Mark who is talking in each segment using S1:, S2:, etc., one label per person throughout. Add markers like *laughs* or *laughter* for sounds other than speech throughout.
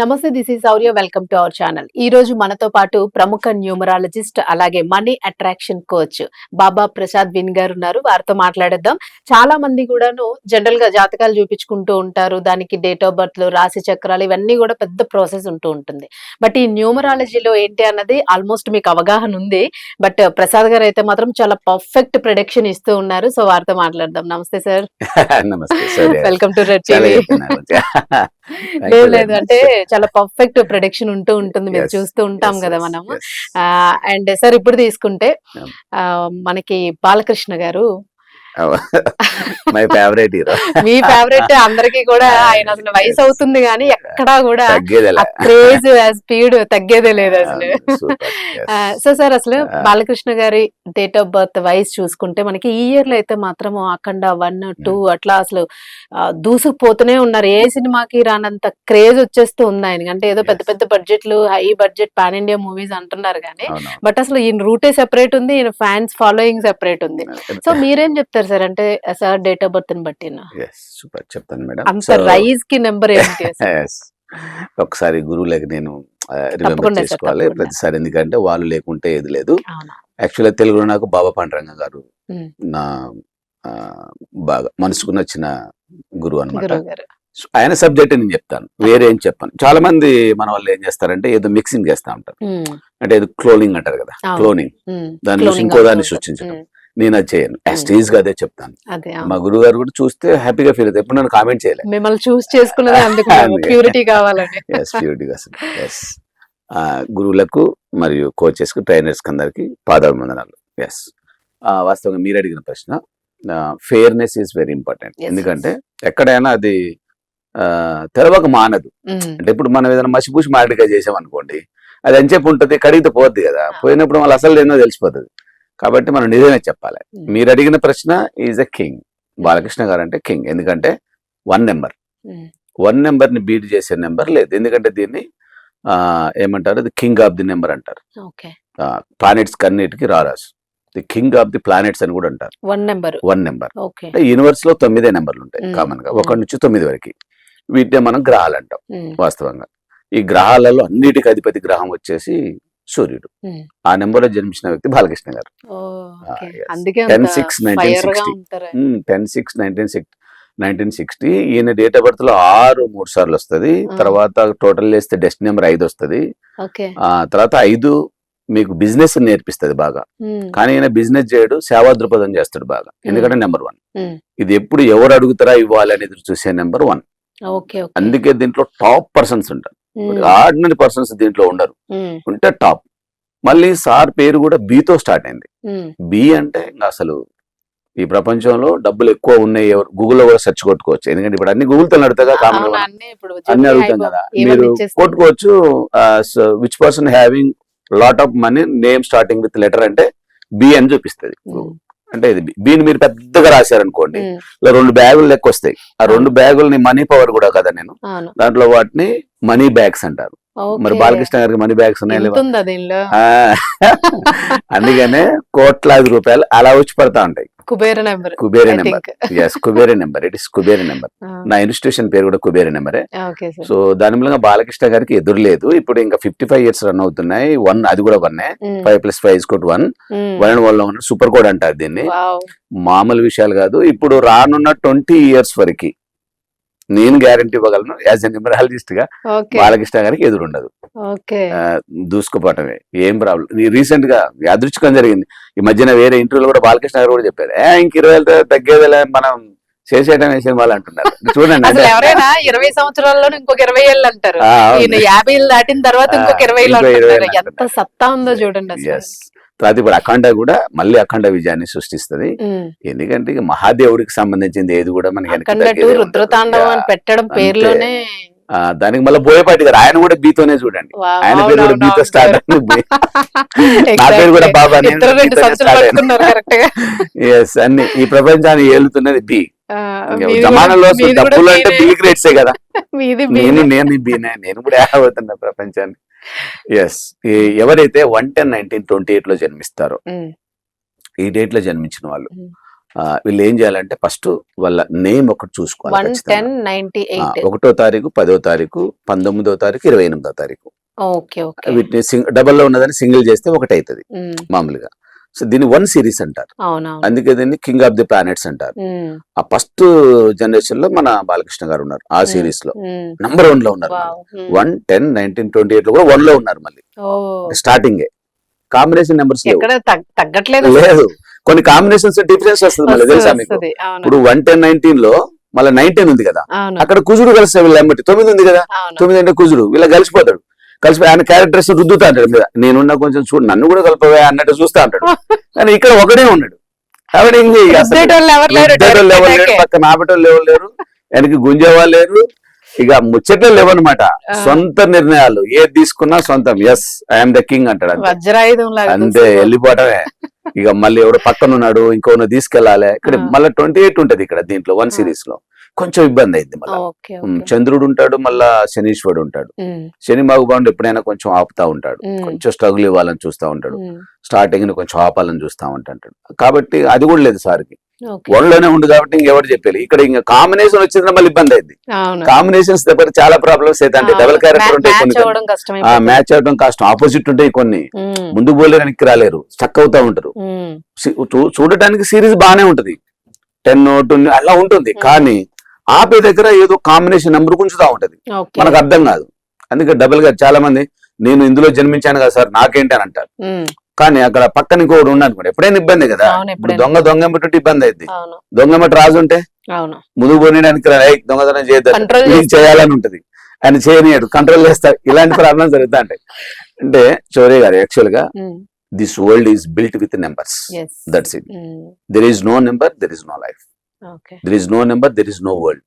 S1: నమస్తే this is Sourya. Welcome to our channel. ఈ రోజు మనతో పాటు ప్రముఖ న్యూమరాలజిస్ట్ అలాగే money attraction coach Baba Prasad Vin గారు ఉన్నారు. వారితో మాట్లాడేద్దాం. చాలా మంది కూడాను జనరల్గా జాతకాలు చూపించుకుంటూ ఉంటారు. దానికి డేట్ ఆఫ్ బర్త్ రాశి చక్రాలు ఇవన్నీ కూడా పెద్ద ప్రాసెస్ ఉంటూ ఉంటుంది. బట్ ఈ న్యూమరాలజీలో ఏంటి అన్నది ఆల్మోస్ట్ మీకు అవగాహన ఉంది. బట్ ప్రసాద్ గారు అయితే మాత్రం చాలా పర్ఫెక్ట్ ప్రొడక్షన్ ఇస్తూ ఉన్నారు. సో వారితో మాట్లాడదాం. నమస్తే sir welcome to Red TV లేదు లేదు. అంటే చాలా పర్ఫెక్ట్ ప్రొడక్షన్ ఉంటూ ఉంటుంది. మీరు
S2: Yes,
S1: చూస్తూ ఉంటాం కదా
S2: yes.
S1: అండ్ సార్ ఇప్పుడు తీసుకుంటే మనకి బాలకృష్ణ గారు
S2: మై ఫేవరెట్ హీరో.
S1: మీ ఫేవరెట్ అందరికీ కూడా ఆయన అసలు వయసు అవుతుంది కానీ ఎక్కడా కూడా క్రేజ్ స్పీడ్ తగ్గేదే లేదు అసలు. సో సార్ అసలు. బాలకృష్ణ గారి డేట్ ఆఫ్ బర్త్ వయసు చూసుకుంటే మనకి ఈ ఇయర్లో అయితే మాత్రం అఖండ వన్ టూ అట్లా అసలు దూసుకుపోతూనే ఉన్నారు. ఏ సినిమాకి రానంత క్రేజ్ వచ్చేస్తూ ఉంది ఆయన అంటే ఏదో పెద్ద. పెద్ద బడ్జెట్లు high budget pan India movies అంటున్నారు కానీ. బట్ అసలు ఈయన రూటే సెపరేట్ ఉంది ఈయన ఫ్యాన్స్ ఫాలోయింగ్ సెపరేట్ ఉంది. సో మీరేం చెప్తారు? సార్ అంటే సార్ డేట్ ఆఫ్ బర్త్ బట్టి
S2: super చెప్తాను మేడం.
S1: అంత రైజ్కి నెంబర్ ఏంటి? *laughs*
S2: ఒకసారి గురువులకి నేను రిమెంబర్
S1: sir,
S2: చేసుకోవాలి. ప్రతిసారి ఎందుకంటే వాళ్ళు లేకుంటే ఏది లేదు. యాక్చువల్గా తెలుగులో నాకు బాబా పాండురంగ గారు. నా బాగా మనసుకు నచ్చిన గురువు అనమాట
S1: గురువు
S2: ఆయన సబ్జెక్ట్ నేను చెప్తాను. వేరే ఏం చెప్పాను. చాలా మంది మన వాళ్ళు ఏం చేస్తారంటే ఏదో మిక్సింగ్ చేస్తా ఉంటారు. అంటే ఏదో క్లోనింగ్ అంటారు కదా. క్లోనింగ్ దాన్ని చూసి ఇంకో దాన్ని సృష్టించడం నేను అది చేయను యాస్టీజ్గా అదే చెప్తాను. మా. గురువు గారు కూడా చూస్తే హ్యాపీగా ఫీల్ అవుతాయి ఎప్పుడు నన్ను కామెంట్ చేయలే.
S1: మిమ్మల్ని చూస్ చేసుకున్నది. ప్యూరిటీ కావాలని
S2: గురువులకు మరియు కోచెస్కు ట్రైనర్స్కి అందరికి పాదాభివందనాలు. ఎస్ వాస్తవంగా మీరు అడిగిన ప్రశ్న ఫేర్నెస్ ఈజ్ వెరీ ఇంపార్టెంట్ ఎందుకంటే ఎక్కడైనా అది తెరవక మానదు.
S1: ఉమ్,
S2: అంటే ఇప్పుడు మనం ఏదైనా మసిపూసి మారడికాయ చేసాం అనుకోండి అది ఎంచేపు ఉంటుంది? కడిగితే పోద్ది కదా. పోయినప్పుడు వాళ్ళు అసలు ఏందో తెలిసిపోతుంది. కాబట్టి మనం నిజమే చెప్పాలి.
S1: ఉమ్,
S2: మీరు అడిగిన ప్రశ్న ఈజ్ ఎ కింగ్ బాలకృష్ణ గారు అంటే కింగ్ ఎందుకంటే వన్ నెంబర్ వన్ నెంబర్ని బీట్ చేసే నెంబర్ లేదు. ఎందుకంటే దీన్ని ఏమంటారు? The king of the number అంటారు.
S1: ఓకే
S2: ప్లానెట్స్ కన్నిటికి రారాసు the king of the planets అని కూడా అంటారు.
S1: వన్ నెంబర్
S2: వన్ నెంబర్ అంటే యూనివర్స్లో తొమ్మిదే నెంబర్లు ఉంటాయి. కామన్గా
S1: Mm.
S2: ఒకటి నుంచి తొమ్మిది వరకు. వీటినే మనం గ్రహాలు అంటాం వాస్తవంగా. ఈ గ్రహాలలో అన్నిటికీ అధిపతి గ్రహం వచ్చేసి సూర్యుడు. ఆ నెంబర్లో జన్మించిన వ్యక్తి బాలకృష్ణ గారు. 10, 6, 1960.
S1: ఉంటారు.
S2: Ten six nineteen six nineteen sixty ఈయన డేట్ ఆఫ్ బర్త్లో ఆరు మూడు సార్లు వస్తుంది. తర్వాత టోటల్ చేస్తే డెస్ట్ నెంబర్ ఐదు వస్తుంది తర్వాత ఐదు మీకు బిజినెస్ నేర్పిస్తుంది బాగా. కానీ ఈయన బిజినెస్ చేయడు సేవా దృపథం చేస్తాడు బాగా. ఎందుకంటే నెంబర్ వన్. ఇది ఎప్పుడు ఎవరు అడుగుతారా ఇవ్వాలి అనేది చూసే నెంబర్ వన్. అందుకే దీంట్లో టాప్ పర్సన్స్ ఉంటారు. ఆర్డినరీ పర్సన్స్ దీంట్లో ఉండరు.
S1: ఉమ్,
S2: ఉంటే టాప్ మళ్ళీ సార్ పేరు కూడా బీతో స్టార్ట్ అయింది. బి అంటే ఇంకా అసలు ఈ ప్రపంచంలో డబ్బులు ఎక్కువ ఉన్నాయి ఎవరు గూగుల్లో కూడా సెర్చ్ కొట్టుకోవచ్చు. ఎందుకంటే ఇప్పుడు అన్ని గూగుల్తో నడుతాగా కామన్
S1: అన్నీ
S2: అడుగుతాం కదా. మీరు. కొట్టుకోవచ్చు which person having lot of money name starting with letter అంటే బి అని చూపిస్తుంది. అంటే ఇది బీని మీరు పెద్దగా రాశారనుకోండి ఇలా రెండు బ్యాగులు లెక్క వస్తాయి. ఆ రెండు బ్యాగుల్ని మనీ పవర్ కూడా కదా నేను. దాంట్లో వాటిని మనీ బ్యాగ్స్ అంటారు. మరి. బాలకృష్ణ గారికి మనీ బ్యాగ్స్ ఉన్నాయి *laughs* అందుకనే కోట్లాది రూపాయలు అలా వచ్చి పడతా ఉంటాయి.
S1: Kubera number
S2: Kubera number. Yes Kubera number. It is Kubera number. నా ఇన్స్టిట్యూషన్ పేరు కూడా కుబేర నెంబరే. సో దాని మూలంగా బాలకృష్ణ గారికి ఎదురు లేదు. ఇప్పుడు ఇంకా ఫిఫ్టీ ఫైవ్ ఇయర్స్ రన్ అవుతున్నాయి. వన్ అది కూడా one five plus five quote one one and వన్లో ఉన్న సూపర్ కోడ్ అంటారు దీన్ని. మామూలు విషయాలు కాదు. ఇప్పుడు రానున్న ట్వంటీ ఇయర్స్ వరకు నేను గ్యారంటీ ఇవ్వగలను యాజ్ ఎ
S1: న్యూమరాలజిస్ట్గా
S2: బాలకృష్ణ గారికి ఎదురు ఉండదు
S1: ఓకే.
S2: ఆ, దూసుకుపోవటమే. ఏం ప్రాబ్లం రీసెంట్గా యాదృచ్ఛికం జరిగింది. ఈ మధ్యన వేరే ఇంటర్వ్యూలో కూడా బాలకృష్ణ గారు కూడా చెప్పారు. ఏ ఇంక ఇరవై ఏళ్ళతో తగ్గేదిలే మనం చేసేయటం వాళ్ళు అంటున్నారు. చూడండి
S1: అసలు ఎవరైనా ఇరవై సంవత్సరాల్లో ఇంకొక ఇరవై ఏళ్ళు అంటారు. యాభై ఏళ్ళు దాటిన తర్వాత ఇంకొక ఇరవై ఎంత. సత్తా ఉందో చూడండి.
S2: తర్వాత ఇప్పుడు అఖండ కూడా మళ్ళీ అఖండ విజయాన్ని సృష్టిస్తది. ఎందుకంటే మహాదేవుడికి సంబంధించింది ఏది కూడా మనకి.
S1: రుద్రతాండవం. పెట్టడం. పేరులోనే
S2: దానికి మళ్ళీ బోయపాటి గారు ఆయన కూడా బీతోనే చూడండి ఆయన పేరు కూడా బీతో స్టార్ట్. *laughs* నా పేరు కూడా. బాబా ఎస్ *laughs* అన్ని ఈ ప్రపంచాన్ని ఏలుతున్నది బి జమానాలో డబ్బులు అంటే. బి గ్రేడ్సే కదా నేను. నేను బీనే నేను కూడా అవుతున్నా ప్రపంచాన్ని ఎస్ ఎవరైతే వన్ టెన్ నైన్టీన్ ట్వంటీ ఎయిట్లో జన్మిస్తారో ఈ డేట్లో జన్మించిన వాళ్ళు వీళ్ళు ఏం చేయాలంటే ఫస్ట్ వాళ్ళ నేమ్ ఒకటి చూసుకోవాలి ఒకటో తారీఖు పదో తారీఖు పంతొమ్మిదో తారీఖు ఇరవై ఎనిమిదో తారీఖు. వీటిని డబల్లో ఉన్నదని సింగిల్ చేస్తే ఒకటి అవుతుంది మామూలుగా. సో దీన్ని వన్ సిరీస్ అంటారు. అందుకే దీన్ని కింగ్ ఆఫ్ ది ప్లానెట్స్ అంటారు. ఆ ఫస్ట్ జనరేషన్లో మన బాలకృష్ణ గారు ఉన్నారు ఆ.
S1: సిరీస్లో.
S2: నంబర్ వన్లో ఉన్నారు. వన్ టెన్ నైన్టీన్ ట్వంటీ ఎయిట్లో కూడా వన్లో ఉన్నారు మళ్ళీ. స్టార్టింగ్ కాంబినేషన్ నెంబర్స్
S1: తగ్గట్లేదు.
S2: లేదు. కొన్ని కాంబినేషన్స్ డిఫరెన్స్ వస్తుంది మళ్ళీ తెలుసా మీకు? ఇప్పుడు వన్ టెన్ నైన్టీన్లో మళ్ళీ నైన్టీన్ ఉంది కదా. అక్కడ కుజుడు కలిస్తే వీళ్ళ తొమ్మిది ఉంది కదా? తొమ్మిది అంటే కుజుడు. వీళ్ళ కలిసిపోతాడు. కలిసిపోయి ఆయన క్యారెక్టర్స్ రుద్దుతా అంటాడు. మీద నేనున్న కొంచెం చూడు నన్ను కూడా కలపవే అన్నట్టు చూస్తా అంటాడు. కానీ ఇక్కడ ఒకడే ఉన్నాడు. పక్కన ఆపేటోళ్ళు ఎవరు లేరు వెనక్కి గుంజేవాళ్ళు లేరు ఇక ముచ్చట్లు లేవన్నమాట.
S1: ఆ.
S2: సొంత నిర్ణయాలు. ఏది తీసుకున్నా సొంతం. ఎస్ ఐఎమ్ ద కింగ్ అంటాడు అంతే. వెళ్ళిపోవటమే. ఇక మళ్ళీ ఎవడు పక్కన ఉన్నాడు ఇంకొన తీసుకెళ్ళాలి ఇక్కడ. మళ్ళీ ట్వంటీ ఎయిట్ ఉంటది ఇక్కడ దీంట్లో వన్. సిరీస్లో కొంచెం ఇబ్బంది అయింది మళ్ళీ. చంద్రుడు ఉంటాడు మళ్ళా శనీశ్వరుడు ఉంటాడు. శని బాగుబాండు ఎప్పుడైనా కొంచెం ఆపుతా ఉంటాడు. కొంచెం స్ట్రగుల్ ఇవ్వాలని చూస్తా ఉంటాడు. స్టార్టింగ్ని కొంచెం ఆపాలని చూస్తా ఉంటాడు. కాబట్టి అది కూడా లేదు సార్కి.
S1: ఓకే.
S2: వన్లోనే ఉంది కాబట్టి ఇంకెవరు చెప్పాలి. ఇక్కడ ఇంకా కాంబినేషన్ వచ్చింది మళ్ళీ ఇబ్బంది అయింది. కాంబినేషన్స్ దగ్గర చాలా ప్రాబ్లమ్స్ అయితే డబుల్ క్యారెక్టర్ ఉంటాయి కొన్ని
S1: మ్యాచ్
S2: అవడం కష్టం. ఆపోజిట్ ఉంటాయి కొన్ని. ముందు పోలేరు వెనక్కి రాలేరు. స్టక్ అవుతా ఉంటారు. చూడటానికి సిరీస్ బాగానే ఉంటది. టెన్ ట్వంటీ అలా ఉంటుంది. కానీ ఆపే దగ్గర ఏదో కాంబినేషన్ నెంబర్ గుంచుతా ఉంటది. మనకు అర్థం కాదు. అందుకే డబుల్గా చాలా మంది నేను ఇందులో జన్మించాను కదా సార్ నాకేంటి అని అంటారు. కానీ అక్కడ పక్కన ఇంకోటి ఉన్నాడు ఎప్పుడైనా ఇబ్బంది కదా? ఇప్పుడు. దొంగ దొంగ ఎమ్మటి ఇబ్బంది అయింది దొంగ ఎమ్మటి రాజు ఉంటే? రా, "ఏయ్, దొంగతనం ఇది చేయాలని ఉంటది. ఆయన చేయనీయడు కంట్రోల్ చేస్తారు ఇలాంటి *laughs* ప్రాబ్లమ్స్ జరుగుతా ఉంటాయి. అంటే చౌరే గారు యాక్చువల్గా this world is built with numbers. That's it there is no number there is no life there is no number there is no world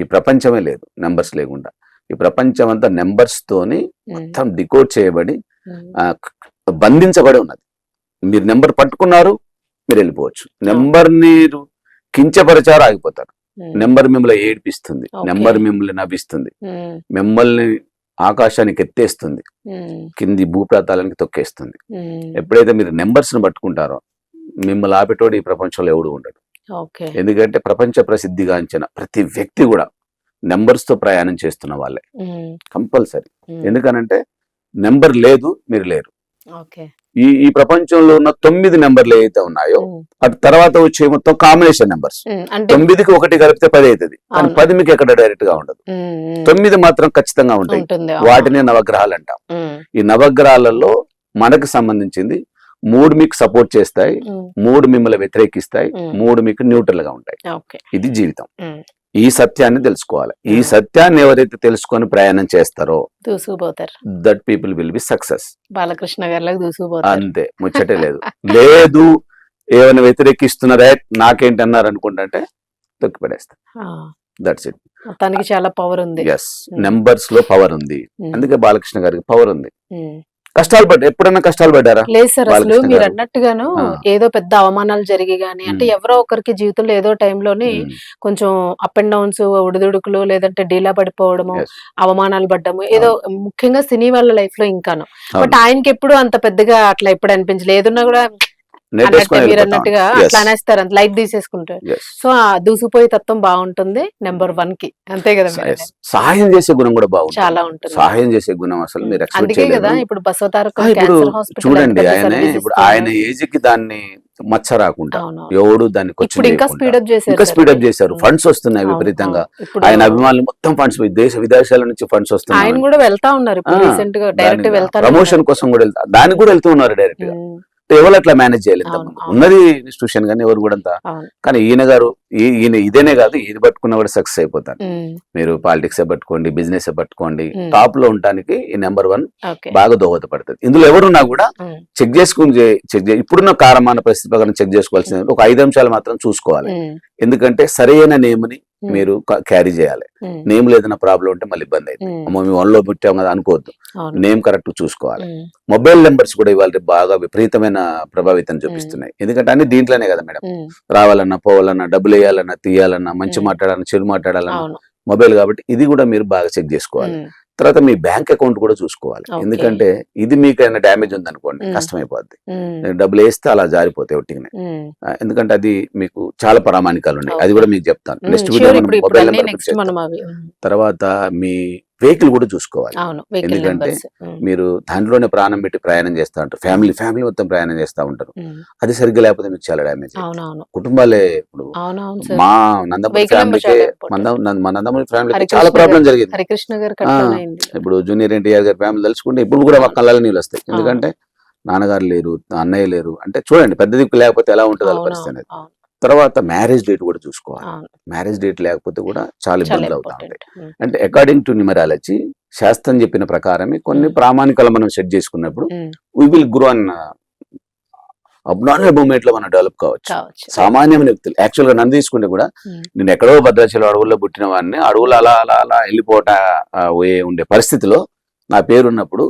S2: ఈ ప్రపంచమే లేదు నెంబర్స్ లేకుండా. ఈ ప్రపంచం అంతా నెంబర్స్ తోని మొత్తం డికోడ్ చేయబడి బంధించబడి ఉన్నది. మీరు నెంబర్ పట్టుకున్నారు మీరు వెళ్ళిపోవచ్చు. నెంబర్ మీరు కించపరిచారు ఆగిపోతారు. నెంబర్ మిమ్మల్ని ఏడిపిస్తుంది. నెంబర్ మిమ్మల్ని నవ్విస్తుంది. మిమ్మల్ని ఆకాశానికి ఎత్తేస్తుంది. కింది భూప్రాతాలనికి తొక్కేస్తుంది. ఎప్పుడైతే మీరు నెంబర్స్ని పట్టుకుంటారో మిమ్మల్ని ఆపేటోడు ఈ ప్రపంచంలో ఎవడు ఉండడు. ఎందుకంటే ప్రపంచ ప్రసిద్ధిగాంచిన ప్రతి వ్యక్తి కూడా నెంబర్స్తో ప్రయాణం చేస్తున్న వాళ్ళే. కంపల్సరీ. ఎందుకనంటే నెంబర్ లేదు మీరు లేరు. ఈ ఈ ప్రపంచంలో ఉన్న తొమ్మిది నెంబర్లు ఏవైతే ఉన్నాయో అటు తర్వాత వచ్చే మొత్తం కాంబినేషన్ నెంబర్స్ తొమ్మిదికి ఒకటి కలిపితే పది అవుతుంది. కానీ. పది మీకు ఎక్కడ డైరెక్ట్గా ఉండదు తొమ్మిది మాత్రం ఖచ్చితంగా ఉంటాయి. వాటిని నవగ్రహాలు అంటాం. ఈ నవగ్రహాలలో మనకు సంబంధించింది మూడు మీకు సపోర్ట్ చేస్తాయి మూడు మిమ్మల్ని వ్యతిరేకిస్తాయి. మూడు మీకు న్యూట్రల్గా ఉంటాయి. ఇది జీవితం. ఈ సత్యాన్ని తెలుసుకోవాలి. ఈ
S1: ఉమ్.
S2: సత్యాన్ని ఎవరైతే తెలుసుకొని ప్రయాణం చేస్తారో
S1: దూసుకుపోతారు.
S2: That people will be success.
S1: Balakrishna గారిలాగా దూసుకుపోతారు.
S2: అంతే ముచ్చటే లేదు. లేదు ఏమైనా వ్యతిరేకిస్తున్నారా నాకేంటి అన్నారు అనుకుంటే తొక్కి పడేస్తా
S1: ఆ,
S2: దట్స్ ఇట్
S1: మొత్తానికి చాలా పవర్ ఉంది.
S2: ఎస్. నెంబర్స్లో పవర్ ఉంది.
S1: ఉమ్,
S2: అందుకే బాలకృష్ణ గారికి పవర్ ఉంది. కష్టాలు పడ్డా ఎప్పుడైనా కష్టాలు పడ్డారా
S1: లేదు సార్ అసలు మీరు. అన్నట్టుగాను. ఏదో పెద్ద అవమానాలు జరిగి గానీ అంటే. ఎవరో ఒకరికి జీవితంలో ఏదో టైంలోని కొంచెం అప్ అండ్ డౌన్స్ ఒడిదుడుకులు లేదంటే డీలా పడిపోవడము. అవమానాలు పడ్డము ఏదో ముఖ్యంగా సినీ వాళ్ళ లైఫ్లో ఇంకాను. బట్ ఆయనకి ఎప్పుడు అంత పెద్దగా అట్లా ఎప్పుడు అనిపించలేదు ఏదున్నా కూడా మీరు. అన్నట్టుగా అట్లా అనేస్తారు లైట్ తీసేసుకుంటారు. సో ఆ దూసిపోయే తత్వం బాగుంటుంది నెంబర్ వన్కి. అంతే కదా మీరు.
S2: సహాయం చేసే గుణం కూడా బాగుంటుంది.
S1: చాలా ఉంటుంది.
S2: సహాయం చేసే గుణం అసలు మీరు ఎక్స్పెక్ట్
S1: అందుకే కదా ఇప్పుడు బసవతారక
S2: చూడండి ఆయన ఇప్పుడు ఆయన ఏజ్కి దాన్ని మచ్చ రాకుండా ఎవడు దాన్ని
S1: ఇంకా. స్పీడప్ చేశారు
S2: ఇంకా స్పీడప్. చేశారు. ఫండ్స్ వస్తున్నాయి
S1: అవును,
S2: విపరీతంగా. ఆయన అభిమానులు మొత్తం ఫండ్స్ దేశ విదేశాల నుంచి ఫండ్స్
S1: ఆయన
S2: వస్తున్నాయి
S1: కూడా వెళ్తా ఉన్నారు. ఇప్పుడు
S2: ఆ,
S1: రీసెంట్గా డైరెక్ట్ వెళ్తారు
S2: ప్రమోషన్ కోసం కూడా వెళ్తా దానికి కూడా వెళ్తూ ఉన్నారు డైరెక్ట్గా ఎవరు అట్లా మేనేజ్ చేయలేదు. ఉన్నది ఇన్స్టిట్యూషన్ కానీ ఎవరు కూడా అంతా. కానీ ఈయన గారు ఈయన ఇదేనే కాదు ఇది పట్టుకున్నా కూడా సక్సెస్ అయిపోతారు మీరు పాలిటిక్స్ పట్టుకోండి బిజినెస్ పట్టుకోండి. టాప్లో ఉండటానికి ఈ నెంబర్ వన్ బాగా దోహదపడుతుంది. ఇందులో ఎవరున్నా కూడా చెక్ చేసుకుని చెక్ ఇప్పుడున్న కాలమాన పరిస్థితి ప్రకారం చెక్ చేసుకోవాల్సింది ఒక ఐదు అంశాలు మాత్రం చూసుకోవాలి. ఎందుకంటే సరైన నేమ్ని మీరు క్యారీ చేయాలి. నేమ్ లేదన్న ప్రాబ్లం ఉంటే మళ్ళీ ఇబ్బంది అయింది అమ్మో మేము వన్లో పుట్టాం కదా అనుకోవద్దు. నేమ్ కరెక్ట్ చూసుకోవాలి. మొబైల్ నెంబర్స్ కూడా ఇవాళ బాగా విపరీతమైన ప్రభావితం చూపిస్తున్నాయి. ఎందుకంటే అన్ని దీంట్లోనే కదా మేడం. రావాలన్నా పోవాలన్నా డబ్బులు వేయాలన్నా తీయాలన్నా మంచి. మాట్లాడాలన్నా చెడు మాట్లాడాలన్నా మొబైల్ కాబట్టి ఇది కూడా మీరు బాగా చెక్ చేసుకోవాలి. తర్వాత మీ బ్యాంక్ అకౌంట్ కూడా చూసుకోవాలి. ఎందుకంటే ఇది మీకు ఏమైనా డ్యామేజ్ ఉందనుకోండి. కష్టమైపోద్ది. డబ్బులు వేస్తే అలా జారిపోతాయి ఒట్టిగానే. ఎందుకంటే అది మీకు చాలా ప్రామాణికాలు ఉన్నాయి. అది. కూడా మీకు చెప్తాను. నెక్స్ట్ వీడియో మొబైల్ నెంబర్ తర్వాత మీ వెహికల్ కూడా చూసుకోవాలి. ఎందుకంటే మీరు దాంట్లోనే ప్రాణం పెట్టి ప్రయాణం చేస్తూ ఉంటారు. ఫ్యామిలీ ఫ్యామిలీ మొత్తం ప్రయాణం చేస్తూ ఉంటారు. అది సరిగ్గా లేకపోతే మీకు చాలా డ్యామేజ్ కుటుంబాలే ఇప్పుడు మా నందమూరి ఫ్యామిలీకి. మా నందమూరి ఫ్యామిలీకి చాలా ప్రాబ్లం జరిగింది. ఇప్పుడు జూనియర్ ఎన్టీఆర్ గారి ఫ్యామిలీ తెలుసుకుంటే ఇప్పుడు కూడా మా కళ్ళ నీళ్ళు వస్తాయి. ఎందుకంటే నాన్నగారు లేరు అన్నయ్య లేరు. అంటే చూడండి పెద్ద దిక్కు లేకపోతే ఎలా ఉంటుంది వాళ్ళ పరిస్థితి అనేది. తర్వాత మ్యారేజ్ డేట్ కూడా చూసుకోవాలి. మ్యారేజ్ డేట్ లేకపోతే కూడా చాలా ఇబ్బందులు అవుతా ఉంటాయి. అంటే అకార్డింగ్ టు న్యూమరాలజీ శాస్త్రం చెప్పిన ప్రకారమే కొన్ని. ప్రామాణికాలు మనం సెట్ చేసుకున్నప్పుడు we will grow un abnormal మూమెంట్లో మనం డెవలప్ కావచ్చు. సామాన్యమైన వ్యక్తులు యాక్చువల్గా నన్ను తీసుకుంటే కూడా. నేను ఎక్కడో భద్రాచలం అడవుల్లో పుట్టిన వాడిని అడవులు అలా అలా అలా వెళ్ళిపోట ఉండే పరిస్థితిలో నా పేరు ఉన్నప్పుడు